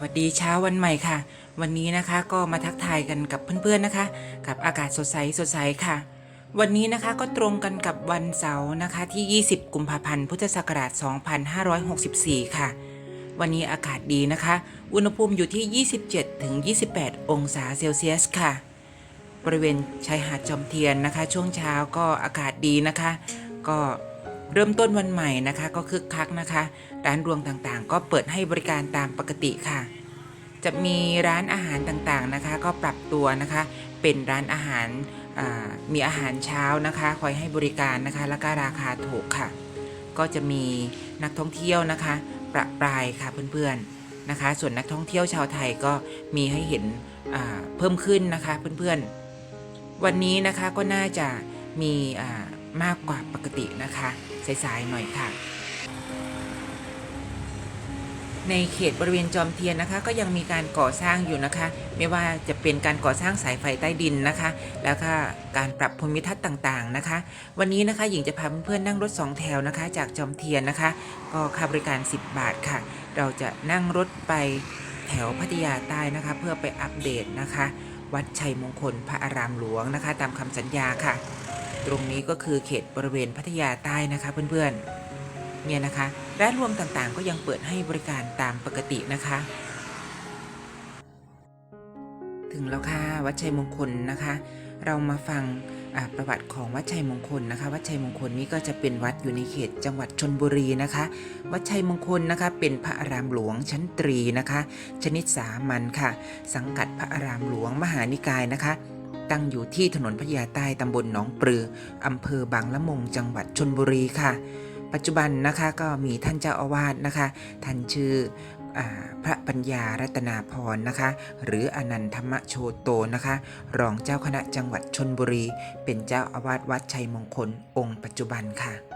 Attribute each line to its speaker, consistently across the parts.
Speaker 1: วัสดีเช้าวันใหม่ค่ะ วันนี้นะคะก็มาทักทายกันกับเพื่อนๆนะคะ กับอากาศสดใสสดใสค่ะ วันนี้นะคะก็ตรงกันกับวันเสาร์นะคะที่ 20 กุมภาพันธ์พุทธศักราช 2564 ค่ะ วันนี้อากาศดีนะคะ อุณหภูมิอยู่ที่ 27ถึง28 องศาเซลเซียสค่ะ บริเวณชายหาดจอมเทียนนะคะ ช่วงเช้าก็อากาศดีนะคะ ก็ เริ่มต้นวันใหม่นะคะก็คึกคักนะคะ ร้านรวงต่างๆ ก็เปิดให้บริการตามปกติค่ะ จะมีร้านอาหารต่างๆนะคะ ก็ปรับตัวนะคะ เป็นร้านอาหารมีอาหารเช้านะคะคอยให้บริการนะคะ แล้วก็ราคาถูกค่ะ ก็จะมีนักท่องเที่ยวนะคะ ประปรายค่ะเพื่อนๆนะคะ ส่วนนักท่องเที่ยวชาวไทยก็มีให้เห็นเพิ่มขึ้นนะคะเพื่อนๆ วันนี้นะคะก็น่าจะมีมากกว่าปกตินะคะ สายๆหน่อยค่ะ ในเขตบริเวณจอมเทียนนะคะ ก็ยังมีการก่อสร้างอยู่นะคะ ไม่ว่าจะเป็นการก่อสร้างสายไฟใต้ดินนะคะ แล้วก็การปรับภูมิทัศน์ต่างๆนะคะ วันนี้นะคะหญิงจะพาเพื่อนๆนั่งรถสองแถวนะคะ จากจอมเทียนนะคะ ก็ค่าบริการ 10 บาทค่ะ เราจะนั่งรถไปแถวพัทยาใต้นะคะ เพื่อไปอัปเดตนะคะ วัดชัยมงคลพระอารามหลวงนะคะ ตามคำสัญญาค่ะ ตรงนี้ก็คือเขตบริเวณพัทยาใต้นะคะเพื่อนๆ เนี่ยนะคะ ร้านรวมต่างๆ ก็ยังเปิดให้บริการตามปกตินะคะ ถึงแล้วค่ะวัดชัยมงคลนะคะ เรามาฟังประวัติของวัดชัยมงคลนะคะ วัดชัยมงคลนี้ก็จะเป็นวัดอยู่ในเขตจังหวัดชนบุรีนะคะ วัดชัยมงคลนะคะ เป็นพระอารามหลวงชั้นตรีนะคะ ชนิดสามัญค่ะ สังกัดพระอารามหลวงมหานิกายนะคะ ตั้งอยู่ที่ถนนพญาใต้ตำบลหนองปลืออำเภอบางละมุงจังหวัดชนบุรีค่ะ ปัจจุบันนะคะก็มีท่านเจ้าอาวาสนะคะ ท่านชื่ออพระปัญญารัตนาพรนะคะ หรืออนันทมโชโตนะคะ รองเจ้าคณะจังหวัดชนบุรี เป็นเจ้าอาวาสวัดชัยมงคลองค์ปัจจุบันค่ะ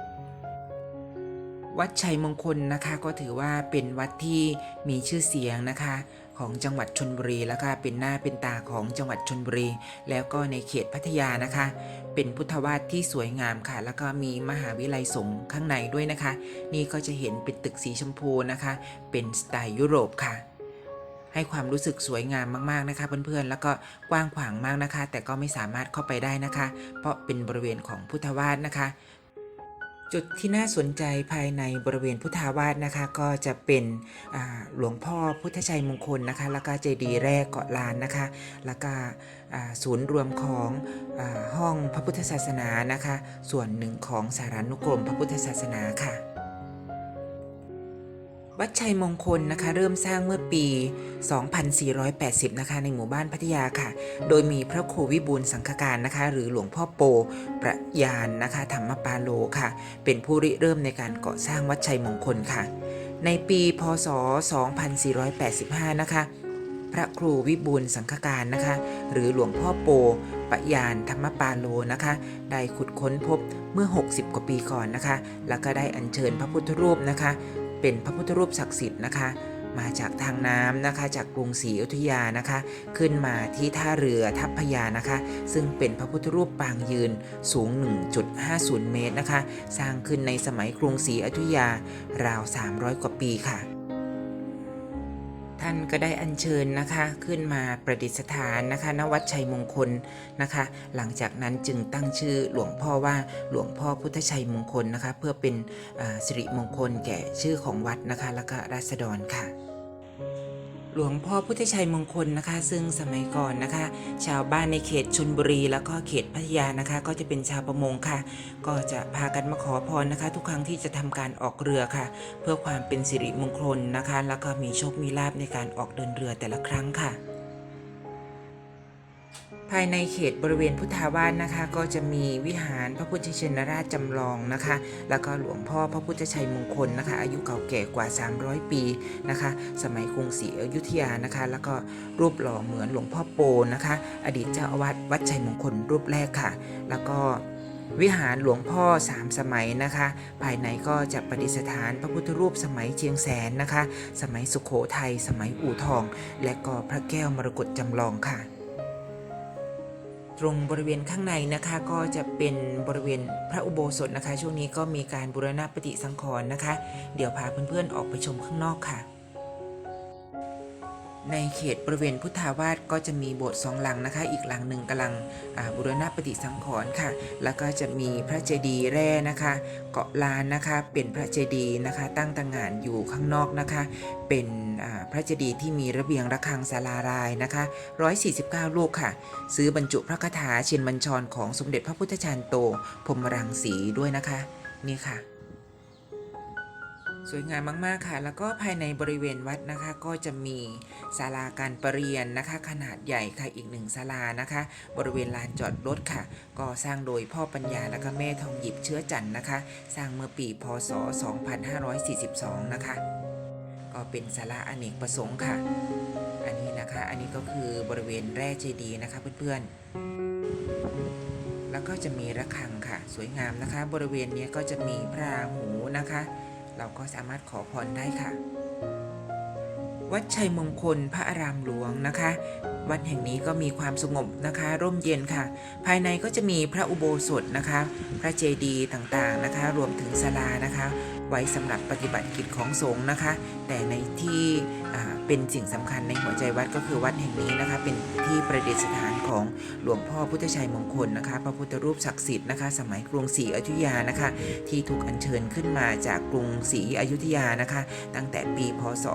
Speaker 1: วัดชัยมงคลนะคะ ก็ถือว่าเป็นวัดที่มีชื่อเสียงนะคะของจังหวัดชนบุรีแล้วก็เป็นหน้าเป็นตาของจังหวัดชนบุรี แล้วก็ในเขตพัทยานะคะ เป็นพุทธวาสที่สวยงามค่ะ แล้วก็มีมหาวิทยาลัยสงฆ์ข้างในด้วยนะคะ นี่ก็จะเห็นเป็นตึกสีชมพูนะคะ เป็นสไตล์ยุโรปค่ะ ให้ความรู้สึกสวยงามมากๆนะคะ เพื่อนๆแล้วก็กว้างขวางมากนะคะ แต่ก็ไม่สามารถเข้าไปได้นะคะ เพราะเป็นบริเวณของพุทธวาสนะคะ จุดที่น่าสนใจภายในบริเวณพุทธาวาสนะคะ ก็จะเป็นหลวงพ่อพุทธชัยมงคลนะคะ แล้วก็เจดีย์แรกเกาะลานนะคะ แล้วก็ศูนย์รวมของอห้องพระพุทธศาสนานะคะ ส่วนหนึ่งของสารานุกรมพระพุทธศาสนาค่ะ วัดชัยมงคลนะคะเริ่มสร้างเมื่อปี 2480 นะคะในหมู่บ้านพัทยาค่ะ โดยมีพระครูวิบูลสังฆการนะคะ หรือหลวงพ่อโปประยานนะคะธรรมปาโลค่ะ เป็นผู้ริเริ่มในการก่อสร้างวัดชัยมงคลค่ะ ในปีพศ 2485 นะคะพระครูวิบูลสังฆการนะคะ หรือหลวงพ่อโปปะยานธรรมปาโลนะคะ ได้ขุดค้นพบเมื่อ 60 กว่าปีก่อนนะคะ แล้วก็ได้อัญเชิญพระพุทธรูปนะคะ เป็นพระพุทธรูปศักดิ์สิทธิ์นะคะ มาจากทางน้ำนะคะ จากกรุงศรีอยุธยานะคะ ขึ้นมาที่ท่าเรือทัพพยานะคะ ซึ่งเป็นพระพุทธรูปปางยืนสูง 1.50 เมตรนะคะ สร้างขึ้นในสมัยกรุงศรีอยุธยาราว 300 กว่าปีค่ะ ท่านก็ได้อัญเชิญนะคะขึ้นมาประดิษฐานนะคะณวัดชัยมงคลนะคะ หลังจากนั้นจึงตั้งชื่อหลวงพ่อว่าหลวงพ่อพุทธชัยมงคลนะคะ เพื่อเป็นสิริมงคลแก่ชื่อของวัดนะคะและก็ราษฎรค่ะ หลวงพ่อพุทธชัยมงคลนะคะ ซึ่งสมัยก่อนนะคะ ชาวบ้านในเขตชนบุรีแล้วก็เขตพัทยานะคะ ก็จะเป็นชาวประมงค่ะ ก็จะพากันมาขอพรนะคะ ทุกครั้งที่จะทำการออกเรือค่ะ เพื่อความเป็นสิริมงคลนะคะ แล้วก็มีโชคมีลาบในการออกเดินเรือแต่ละครั้งค่ะ ภายในเขตบริเวณพุทธาวาสนะคะ ก็จะมีวิหารพระพุทธชินราชจำลองนะคะ แล้วก็หลวงพ่อพระพุทธชัยมงคลนะคะ อายุเก่าแก่กว่า 300 ปีนะคะ สมัยกรุงศรีอยุธยานะคะ แล้วก็รูปหล่อเหมือนหลวงพ่อโปนะคะ อดีตเจ้าอาวาสวัดชัยมงคลรูปแรกค่ะ แล้วก็วิหารหลวงพ่อสามสมัยนะคะ ภายในก็จะประดิษฐานพระพุทธรูปสมัยเชียงแสนนะคะ สมัยสุขโขทัยสมัยอู่ทอง และก็พระแก้วมรกตจำลองค่ะ ตรงบริเวณข้างในนะคะก็จะเป็นบริเวณพระอุโบสถนะคะ ช่วงนี้ก็มีการบูรณะปฏิสังขรณ์นะคะ เดี๋ยวพาเพื่อนๆออกไปชมข้างนอกค่ะ ในเขตบริเวณพุทธาวาสก็จะมีโบสถ์สองหลังนะคะ อีกหลังหนึ่งกำลังบูรณะปฏิสังขรณ์ค่ะ แล้วก็จะมีพระเจดีย์แร่นะคะ เกาะลานนะคะเป็นพระเจดีย์นะคะ ตั้งต่างงานอยู่ข้างนอกนะคะ เป็นพระเจดีย์ที่มีระเบียงระฆังศาลารายนะคะ 149 ลูกค่ะ ซื้อบรรจุพระคาถาเชียนบัญชรของสมเด็จพระพุทธจารย์โตพรมรังสีด้วยนะคะ นี่ค่ะ สวยงามมากๆค่ะ แล้วก็ภายในบริเวณวัดนะคะ ก็จะมีศาลาการประเรียนนะคะ ขนาดใหญ่ค่ะอีกหนึ่งศาลานะคะ บริเวณลานจอดรถค่ะ ก็สร้างโดยพ่อปัญญาและก็แม่ทองหยิบเชื้อจันนะคะ สร้างเมื่อปีพศ 2542 นะคะ ก็เป็นศาลาอเนกประสงค์ค่ะ อันนี้นะคะ อันนี้ก็คือบริเวณแร่เจดีย์นะคะเพื่อนๆ แล้วก็จะมีระฆังค่ะ สวยงามนะคะ บริเวณนี้ก็จะมีพระหูนะคะ เราก็สามารถขอพรได้ค่ะ วัดชัยมงคลพระอารามหลวงนะคะ วัดแห่งนี้ก็มีความสงบนะคะ ร่มเย็นค่ะ ภายในก็จะมีพระอุโบสถนะคะ พระเจดีย์ต่างๆนะคะ รวมถึงศาลานะคะ ไว้สำหรับปฏิบัติกิจของสงฆ์นะคะ แต่ในที่เป็นสิ่งสำคัญในหัวใจวัดก็คือวัดแห่งนี้นะคะ เป็นที่ประดิษฐานของหลวงพ่อพุทธชัยมงคลนะคะ พระพุทธรูปศักดิ์สิทธิ์นะคะ สมัยกรุงศรีอยุธยานะคะ ที่ถูกอัญเชิญขึ้นมาจากกรุงศรีอยุธยานะคะ ตั้งแต่ปีพศ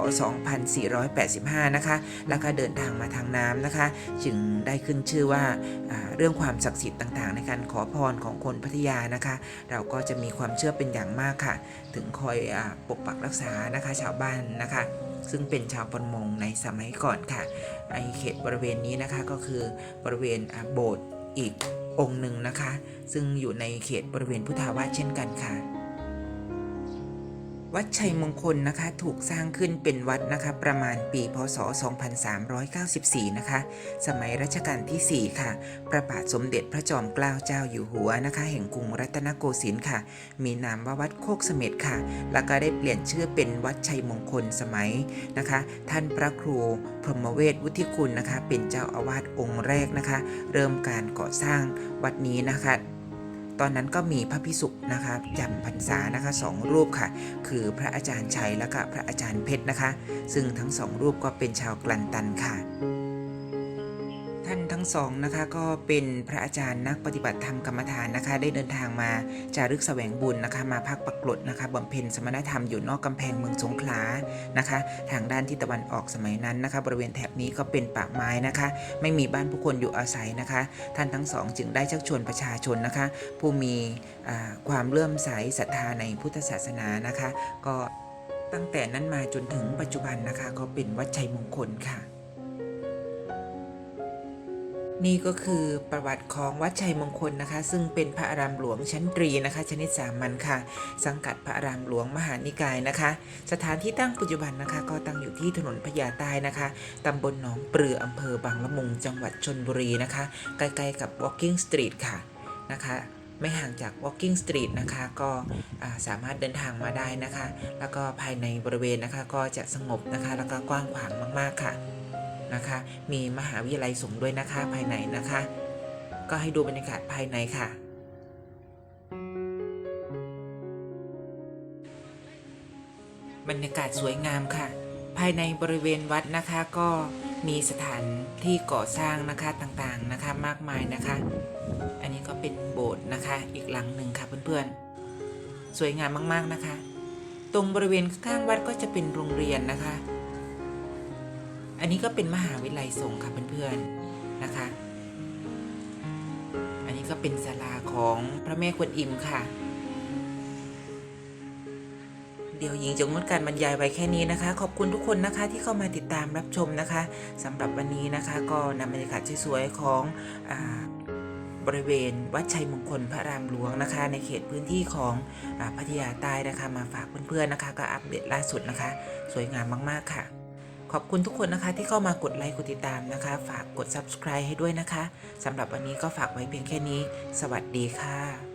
Speaker 1: 2485 นะคะ แล้วก็เดินทางมาทางน้ำนะคะ จึงได้ขึ้นชื่อว่าเรื่องความศักดิ์สิทธิ์ต่างๆ ในการขอพรของคนพัทยานะคะ เราก็จะมีความเชื่อเป็นอย่างมากค่ะ ถึงคอยอปกปักรักษานะคะชาวบ้านนะคะ ซึ่งเป็นชาวประมงในสมัยก่อนค่ะไอเขตบริเวณนี้นะคะก็คือบริเวณโบสถ์อีกองค์หนึ่งนะคะ ซึ่งอยู่ในเขตบริเวณพุทธาวาสเช่นกันค่ะ วัดชัยมงคลนะคะถูกสร้างขึ้นเป็นวัดนะคะประมาณปีพศ 2394 นะคะ สมัยรัชกาลที่ 4 ค่ะพระบาทสมเด็จพระจอมเกล้าเจ้าอยู่หัวนะคะ แห่งกรุงรัตนโกสินทร์ค่ะ มีนามว่าวัดโคกเสม็ดค่ะ แล้วก็ได้เปลี่ยนชื่อเป็นวัดชัยมงคลสมัยนะคะ ท่านพระครูพรหมเวทวุฒิคุณนะคะ เป็นเจ้าอาวาสองค์แรกนะคะ เริ่มการก่อสร้างวัดนี้นะคะ ตอนนั้นก็มีพระพิสุกนะคะจำพรรษานะคะสองรูปค่ะ คือพระอาจารย์ชัยและก็พระอาจารย์เพชรนะคะ ซึ่งทั้งสองรูปก็เป็นชาวกลันตันค่ะ ทั้งสองนะคะก็เป็นพระอาจารย์นักปฏิบัติธรรมกรรมฐานนะคะ ได้เดินทางมาจารึกแสวงบุญนะคะมาพักปักกลดนะคะบำเพ็ญสมณธรรมอยู่นอกกำแพงเมืองสงขลานะคะ ทางด้านทิศตะวันออกสมัยนั้นนะคะ บริเวณแถบนี้ก็เป็นป่าไม้นะคะ ไม่มีบ้านผู้คนอยู่อาศัยนะคะ ท่านทั้งสองจึงได้ชักชวนประชาชนนะคะ ผู้มีความเลื่อมใสศรัทธาในพุทธศาสนานะคะ ก็ตั้งแต่นั้นมาจนถึงปัจจุบันนะคะ ก็เป็นวัดชัยมงคลค่ะ นี่ก็คือประวัติของวัดชัยมงคลนะคะ ซึ่งเป็นพระอารามหลวงชั้นตรีนะคะ ชนิดสามัญค่ะ สังกัดพระอารามหลวงมหานิกายนะคะ สถานที่ตั้งปัจจุบันนะคะ ก็ตั้งอยู่ที่ถนนพญาใต้นะคะตำบลหนองปลืออำเภอบางละมุง จังหวัดชนบุรีนะคะ ใกล้ๆกับ Walking Street ค่ะนะคะไม่ห่างจาก Walking Street นะคะ ก็าสามารถเดินทางมาได้นะคะ แล้วก็ภายในบริเวณนะคะก็จะสงบนะคะ แล้วก็กว้างขวางมาก ๆ ค่ะ นะคะ มีมหาวิทยาลัยสงฆ์ด้วยนะคะภายในนะคะ ก็ให้ดูบรรยากาศภายในค่ะ บรรยากาศสวยงามค่ะ ภายในบริเวณวัดนะคะก็มีสถานที่ก่อสร้างนะคะต่างๆนะคะมากมายนะคะ อันนี้ก็เป็นโบสถ์นะคะอีกหลังหนึ่งค่ะเพื่อนๆ สวยงามมากๆนะคะ ตรงบริเวณข้างวัดก็จะเป็นโรงเรียนนะคะ อันนี้ก็เป็นมหาวิทยาลัยสงฆ์ค่ะเพื่อนๆนะคะ อันนี้ก็เป็นศาลาของพระแม่กวนอิมค่ะ เดี๋ยวหญิงจะงดการบรรยายไว้แค่นี้นะคะ ขอบคุณทุกคนนะคะที่เข้ามาติดตามรับชมนะคะสำหรับวันนี้นะคะก็นำบรรยากาศสวยๆของอบริเวณวัดชัยมงคลพระรามหลวงนะคะ ในเขตพื้นที่ของอพัทยาใต้นะคะ มาฝากเพื่อนๆนะคะ ก็อัปเดตล่าสุดนะคะ สวยงามมากๆค่ะ ขอบคุณทุกคนนะคะที่เข้ามากดไลค์กดติดตามนะคะ ฝากกด subscribe ให้ด้วยนะคะสำหรับวันนี้ก็ฝากไว้เพียงแค่นี้ สวัสดีค่ะ